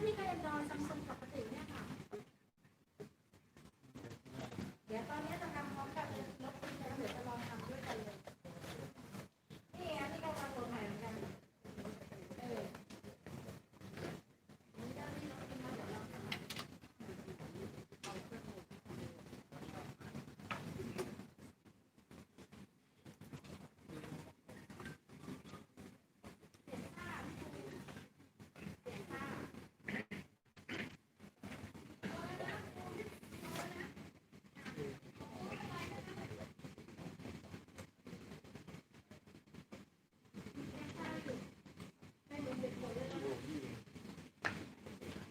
ที่ก็ยังรอซัมซุงปกติเนี่ยค่ะ เดี๋ยวตอนนี้จะทำพร้อมกับรถคุณเดี๋ยวจะลองทำด้วยกันเลย นี่อันนี้ก็ทำตัวใหม่เหมือนกันเออนี่ก็ที่รถคุณมาเดี๋ยวลองทำ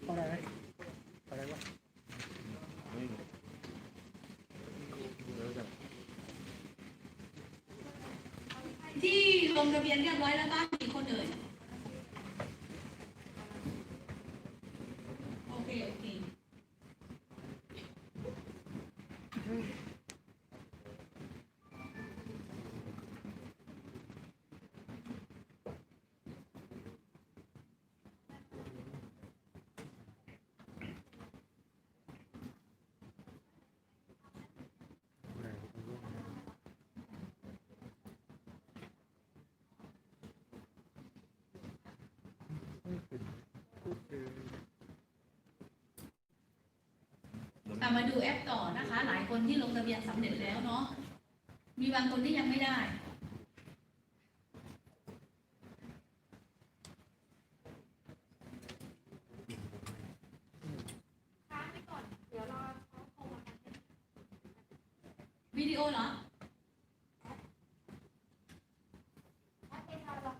อะไรไหมอะไรวะที่ลงทะเบียนเรียบร้อยแล้วปะงกี่คนเอ่ยโอเค โอเค อะ มาดูแอปต่อนะคะ หลายคนที่ลงทะเบียนสำเร็จแล้วเนาะมีบางคนที่ยังไม่ได้ค้างไว้ก่อนเดี๋ยวรอวิดีโอเหรอ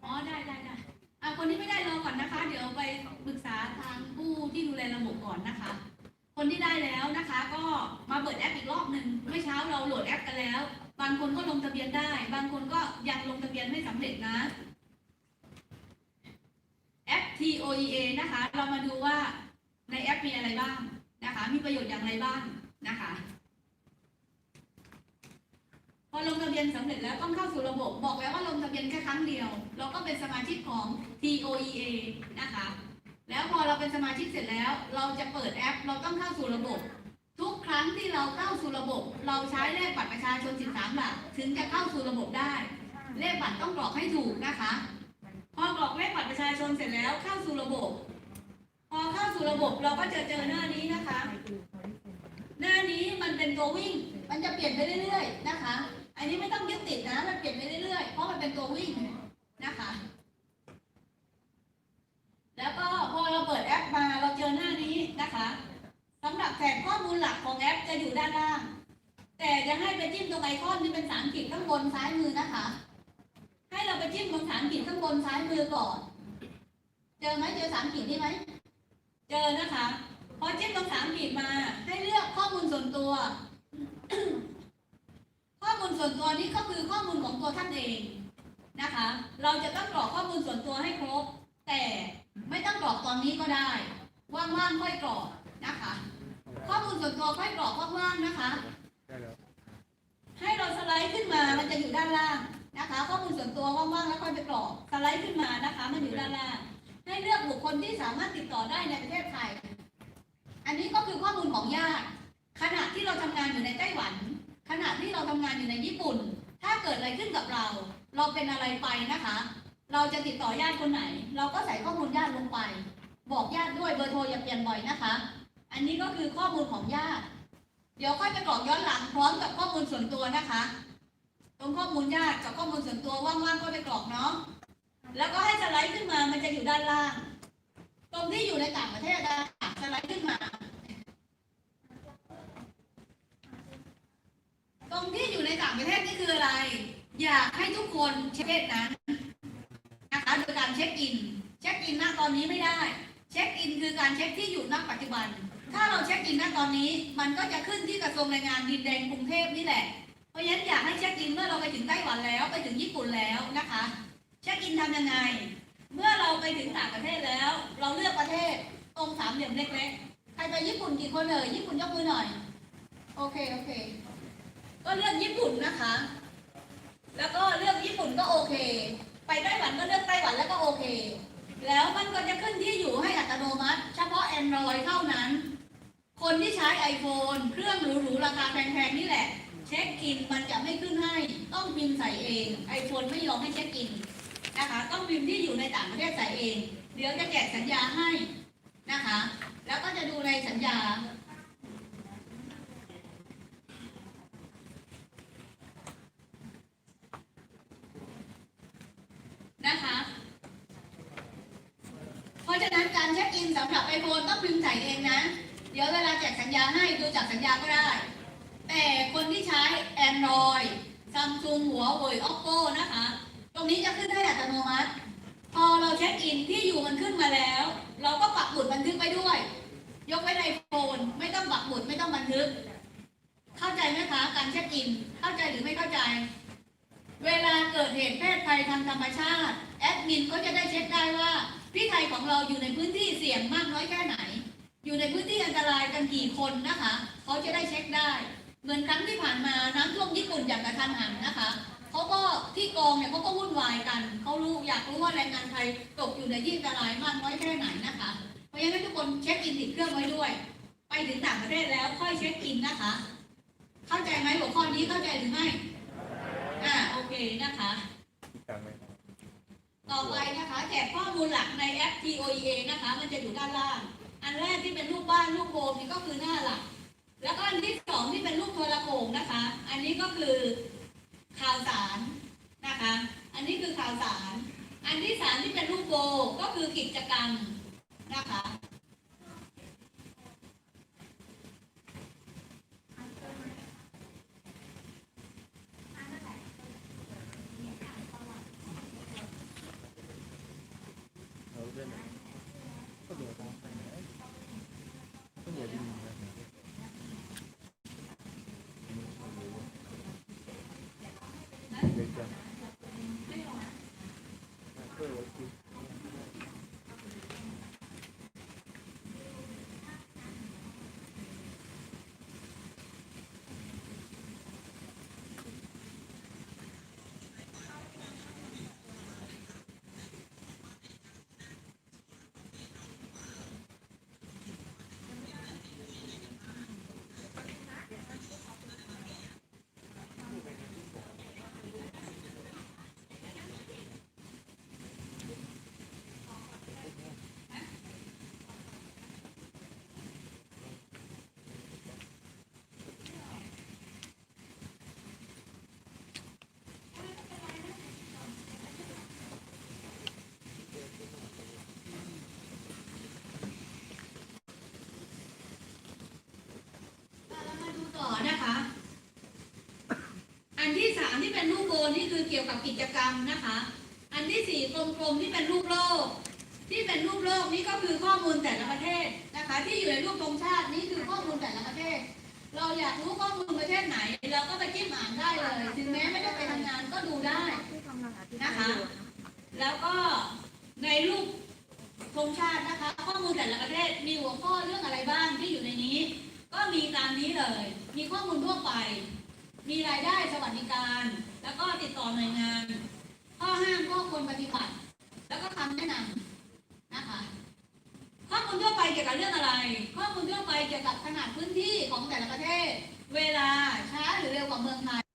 อ๋อ ได้ได้ได้อะคนที่ไม่ได้รอก่อนนะคะ เดี๋ยวไปปรึกษาทางผู้ที่ดูแลระบบก่อนนะคะ คนที่ได้แล้ว เปิดแอปอีกรอบหนึ่งเมื่อเช้าเราโหลดแอปกันแล้ว บางคนก็ลงทะเบียนได้ บางคนก็ยังลงทะเบียนไม่สำเร็จนะ แอป TOEA นะคะ เรามาดูว่าในแอปมีอะไรบ้างนะคะ มีประโยชน์อย่างไรบ้างนะคะ พอลงทะเบียนสำเร็จแล้วต้องเข้าสู่ระบบ บอกแล้วว่าลงทะเบียนแค่ครั้งเดียว เราก็เป็นสมาชิกของ TOEA นะคะ แล้วพอเราเป็นสมาชิกเสร็จแล้ว เราจะเปิดแอป เราต้องเข้าสู่ระบบ รั้งที่เราเข้าสู่ระบบ เราใช้เลขบัตรประชาชน 13 หลักถึงจะเข้าสู่ระบบได้ เลขบัตรต้องกรอกให้ถูกนะคะ พอกรอกเลขบัตรประชาชนเสร็จแล้วเข้าสู่ระบบ พอเข้าสู่ระบบเราก็จะเจอหน้านี้นะคะ หน้านี้มันเป็นตัววิ่ง มันจะเปลี่ยนไปเรื่อยๆนะคะ อันนี้ไม่ต้องยึดติดนะ มันเปลี่ยนไปเรื่อยๆ เพราะมันเป็นตัววิ่งนะคะ แล้วก็พอเราเปิดแอปมาเราเจอหน้านี้นะคะ สำหรับแผนข้อมูลหลักของแอปจะอยู่ด้านล่าง แต่จะให้ไปจิ้มตรงไอคอนที่เป็นภาษาอังกฤษข้างบนซ้ายมือนะคะ ให้เราไปจิ้มตรงภาษาอังกฤษข้างบนซ้ายมือก่อน เจอไหมเจอภาษาอังกฤษนี่ไหม เจอนะคะ พอจิ้มตรงภาษาอังกฤษมา ให้เลือกข้อมูลส่วนตัว ข้อมูลส่วนตัวนี้ก็คือข้อมูลของตัวท่านเองนะคะ เราจะต้องกรอกข้อมูลส่วนตัวให้ครบ แต่ไม่ต้องกรอกตอนนี้ก็ได้ ว่างๆค่อยกรอก นะคะ ข้อมูลส่วนตัวค่อยกรอกว่างๆนะคะ ให้เราสไลด์ขึ้นมามันจะอยู่ด้านล่างนะคะ ข้อมูลส่วนตัวว่างๆแล้วค่อยไปกรอกสไลด์ขึ้นมานะคะ มันอยู่ด้านล่าง ให้เลือกบุคคลที่สามารถติดต่อได้ในประเทศไทย อันนี้ก็คือข้อมูลของญาติขณะที่เราทำงานอยู่ในไต้หวัน ขณะที่เราทำงานอยู่ในญี่ปุ่น ถ้าเกิดอะไรขึ้นกับเรา เราเป็นอะไรไปนะคะ เราจะติดต่อญาติคนไหน เราก็ใส่ข้อมูลญาติลงไป บอกญาติด้วยเบอร์โทรอย่าเปลี่ยนบ่อยนะคะ อันนี้ก็คือข้อมูลของญาติ เดี๋ยวค่อยไปกรอกย้อนหลังพร้อมกับข้อมูลส่วนตัวนะคะ ตรงข้อมูลญาติกับข้อมูลส่วนตัวว่างๆก็ไปกรอกเนาะ แล้วก็ให้สไลด์ขึ้นมา มันจะอยู่ด้านล่าง ตรงที่อยู่ในต่างประเทศนะสไลด์ขึ้นมา ตรงที่อยู่ในต่างประเทศนี่คืออะไร อยากให้ทุกคนเช็คนั้นนะคะโดยการเช็คอิน เช็คอินณตอนนี้ไม่ได้ เช็คอินคือการเช็คที่อยู่ณปัจจุบัน ถ้าเราเช็คอินณตอนนี้มันก็จะขึ้นที่กระทรวงแรงงานดินแดงกรุงเทพนี่แหละ เพราะฉะนั้นอยากให้เช็คอินเมื่อเราไปถึงไต้หวันแล้วไปถึงญี่ปุ่นแล้วนะคะ เช็คอินทำยังไง เมื่อเราไปถึงต่างประเทศแล้ว เราเลือกประเทศตรงสามเหลี่ยมเล็กๆ ใครไปญี่ปุ่นกี่คนเอ่ยญี่ปุ่นยกมือหน่อย โอเคโอเค ก็เลือกญี่ปุ่นนะคะ แล้วก็เลือกญี่ปุ่นก็โอเค ไปไต้หวันก็เลือกไต้หวันแล้วก็โอเค แล้วมันก็จะขึ้นที่อยู่ให้อัตโนมัติ เฉพาะ Android เท่านั้น คนที่ใช้ iPhone เครื่องหรูๆราคาแพงๆนี่แหละ เช็คอินมันจะไม่ขึ้นให้ ต้องพิมพ์ใส่เอง iPhone ไม่ยอมให้เช็คอินนะคะต้องพิมพ์ที่อยู่ในต่างประเทศใส่เอง เดี๋ยวจะแจกสัญญาให้นะคะ แล้วก็จะดูในสัญญานะคะ เพราะฉะนั้นการเช็คอินสำหรับไอโฟนต้องพิมพ์ใส่เองนะ เดี๋ยวเวลาแจกสัญญาให้ดูจากสัญญาก็ได้ แต่คนที่ใช้ Android Samsung หัวเว่ย Oppo นะคะ ตรงนี้จะขึ้นให้อัตโนมัติ พอเราเช็คอินที่อยู่มันขึ้นมาแล้ว เราก็ปักหมุดบันทึกไปด้วย ยกไว้ในโฟน ไม่ต้องปักหมุดไม่ต้องบันทึก เข้าใจไหมคะการเช็คอิน เข้าใจหรือไม่เข้าใจ เวลาเกิดเหตุเพศภัยทางธรรมชาติ แอดมินก็จะได้เช็คได้ว่าพี่ไทยของเราอยู่ในพื้นที่เสี่ยงมากน้อยแค่ไหน กันกี่คนนะคะเขาจะได้เช็คได้ เหมือนครั้งที่ผ่านมาน้ำท่วมญี่ปุ่นอย่างกระทันหันนะคะเขาก็ที่กองเนี่ยเขาก็วุ่นวายกันเขารู้อยากรู้ว่าแรงงานไทยตกอยู่ในที่อันตรายมากน้อยแค่ไหนนะคะ เพราะฉะนั้นทุกคนเช็คอินติดเครื่องไว้ด้วย ไปถึงต่างประเทศแล้วค่อยเช็คอินนะคะ เข้าใจไหมหัวข้อนี้เข้าใจหรือไม่อ่าโอเคนะคะที่กลางไหมต่อไปนะคะแจกข้อมูลหลักในแอป TOEA นะคะ มันจะอยู่ด้านล่าง อันแรกที่เป็นรูปบ้านรูปโบมนี่ก็คือหน้าหลัก แล้วก็อันที่สองที่เป็นรูปโทรโขงนะคะ อันนี้ก็คือข่าวสารนะคะ อันนี้คือข่าวสาร อันที่สามที่เป็นรูปโบก็คือกิจกรรมนะคะ เราเล่นไหนก็เดี๋ยวตามไปไหนก็เดี๋ยวดีนะ เด็กจังเพื่อไว้กิน เรามาดูต่อนะคะ อันที่สามที่เป็นรูปโบนี่คือ เกี่ยวกับกิจกรรมนะคะ อันที่สี่กลมๆที่เป็นรูปโลก ที่เป็นรูปโลกนี่ก็คือข้อมูลแต่ละประเทศนะคะ ที่อยู่ในรูปธงชาตินี่คือข้อมูลแต่ละประเทศ เราอยากรู้ข้อมูลประเทศไหน เราก็ไปจิ้มอ่านได้เลยถึงแม้ไม่ได้ไปทำงานก็ดูได้นะคะ แล้วก็ในรูปธงชาตินะคะ ข้อมูลแต่ละประเทศมีหัวข้อเรื่องอะไรบ้างที่อยู่ในนี้ ก็มีตามนี้เลย มีข้อมูลทั่วไป มีรายได้สวัสดิการ แล้วก็ติดต่อหน่วยงาน ข้อห้ามข้อควรปฏิบัติ แล้วก็คำแนะนำนะคะข้อมูลทั่วไปเกี่ยวกับเรื่องอะไร ข้อมูลทั่วไปเกี่ยวกับขนาดพื้นที่ของแต่ละประเทศ เวลาช้าหรือเร็วกว่าเมืองไทย